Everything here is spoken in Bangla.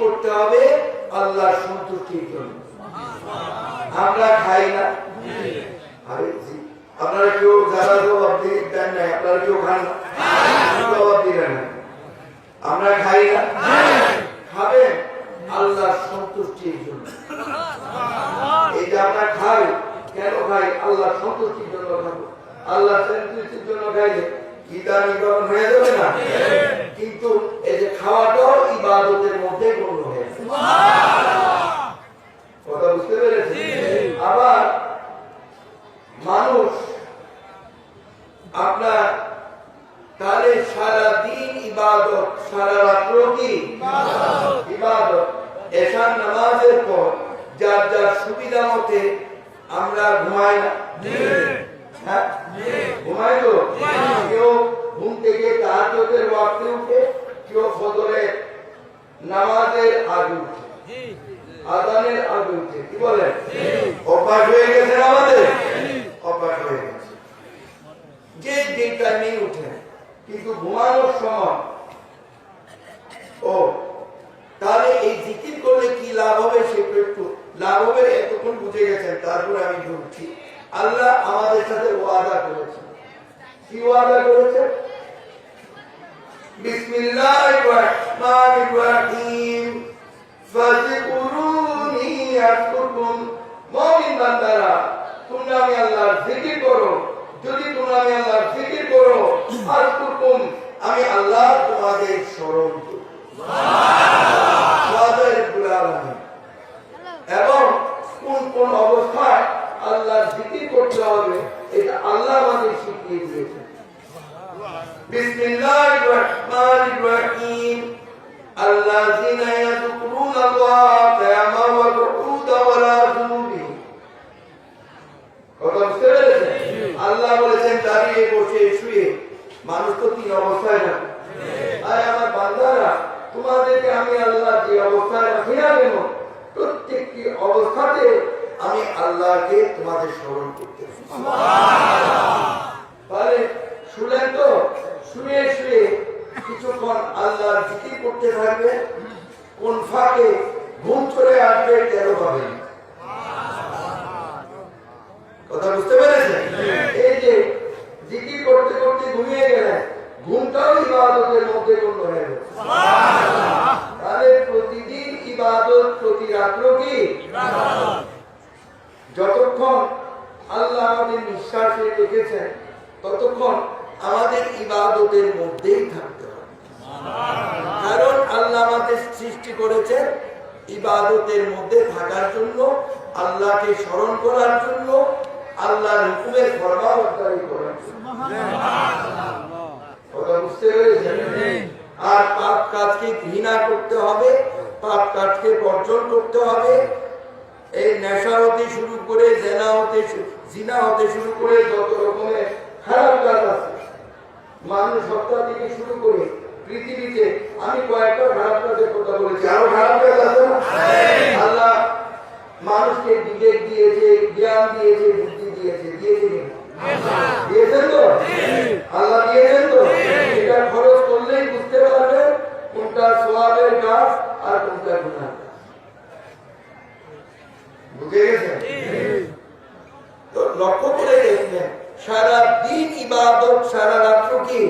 করতে হবে আল্লাহর সন্তুষ্টির জন্য। আমরা খাই না। আপনারা কেউ যারা জবাব দেন নাই, আপনারা কেউ খান না? জবাব দিলেন না আমরা খাই না? আল্লাহর সন্তুষ্টির জন্য। যে আমরা খাই, কেন খাই? আল্লাহ সন্তুষ্টির জন্য খাব। আল্লাহ সন্তুষ্টির জন্য খাইলে হয়ে যাবে না? কিন্তু এই যে খাওয়াটাও ইবাদতের মধ্যে গণ্য হয়ে কথা বুঝতে পেরেছি আবার মানুষ আপনার তাহলে সারা দিন ইবাদত সারা রাত্র কি? ইবাদত। এশার নামাজের পর যার যার সুবিধা মতে আমরা ঘুমাই না? হ্যাঁ? ঘুমাই তো। ঘুম থেকে তাহাজ্জুদের ওয়াক্তে উঠে কেউ ফজরের নামাজের আগে উঠে। আদানের আগে উঠে। কি বলেন? অভ্যাস হয়ে গেছে আমাদের? অভ্যাস হয়ে গেছে। যে যে টাইমে উঠে কিন্তু ঘুমানোর সময় ও তাহলে এই জিকির করলে কি লাভ হবে? সেটা একটু লাভ হবে এতক্ষণ বুঝে গেছেন তারপরে আমি বলছি আল্লাহ আমাদের সাথে ওয়াদা করেছেন। কি ওয়াদা করেছেন? বিসমিল্লাহির রহমানির রহিম ফাযকুরুনি আযকুরকুম মুমিন বান্দারা তোমরা আমি আল্লাহর জিকির করো যদি তোমরা আমি আল্লাহর জিকির করো আযকুরকুম আমি আল্লাহ তোমাদের স্মরণ করব ওয়াদায়ে রব্বুল আলামিন এবং কোন কোন অবস্থায় আল্লাহর জিকির করতে হবে এটা আল্লাহ আমাদের শিখিয়ে দিয়েছেন بسم الله الرحمن الرحيم الذين يذكرون الله قياما وقعودا ولا جنوبهم কথা বুঝতে পেরেছেন আল্লাহ বলেছেন দাঁড়িয়ে বসে শুয়ে মানুষ তো তিন অবস্থায় না আর আমার বান্দারা তোমাদেরকে আমি আল্লাহ যে অবস্থায় রাখি না কেন প্রত্যেকটি অবস্থাতে আমি আল্লাহকে তোমাদের স্মরণ করতে তাহলে শুনলেন তো করতে থাকবে, কোন ফাঁকে ঘুম চলে আসবে তেরো পাবে কথা বুঝতে পেরেছেন? এই যে জিকির করতে করতে ঘুমিয়ে গেলেন, ঘুমটাও ইবাদতের মধ্যে গণ্য হয়ে গেছে তাহলে প্রতিদিন ইবাদত প্রতি রাত্র কি? যতক্ষণ আল্লাহ আমাদের নিঃশ্বাসে রেখেছেন, ততক্ষণ আমাদের ইবাদতের মধ্যেই থাকতে সৃষ্টি করেছেন ইবাদতের মধ্যে থাকার জন্য আল্লাহকে স্মরণ করার জন্য আল্লাহর হুকুমের ফরমাবর্তারি করার জন্য। বুঝতে পেরেছেন? আর পাপ কাজকে ঘৃণা করতে হবে পাপ কাজকে বর্জন করতে হবে। এই নেশা হতে শুরু করে জেনা হতে জিনা হতে শুরু করে যত রকমের খারাপ কাজ আছে মানুষ হত্যা থেকে শুরু করে আমি কয়েকটা খারাপ কাজের কথা বলেছি। আরও খারাপ কাজ আছে না? আল্লাহ মানুষকে বিবেক দিয়েছে জ্ঞান দিয়েছে বুদ্ধি দিয়েছে। দিয়েছে দিয়েছেন তো? আল্লাহ দিয়েছেন তো? এটা খরচ করলেই বুঝতে পারবেন কোনটা সোয়াবের কাজ আর কোনটা গুণার বুঝে গেছেন? তো লক্ষ্য করে দেখবেন সারা দিন ইবাদত সারা রাত্র কি?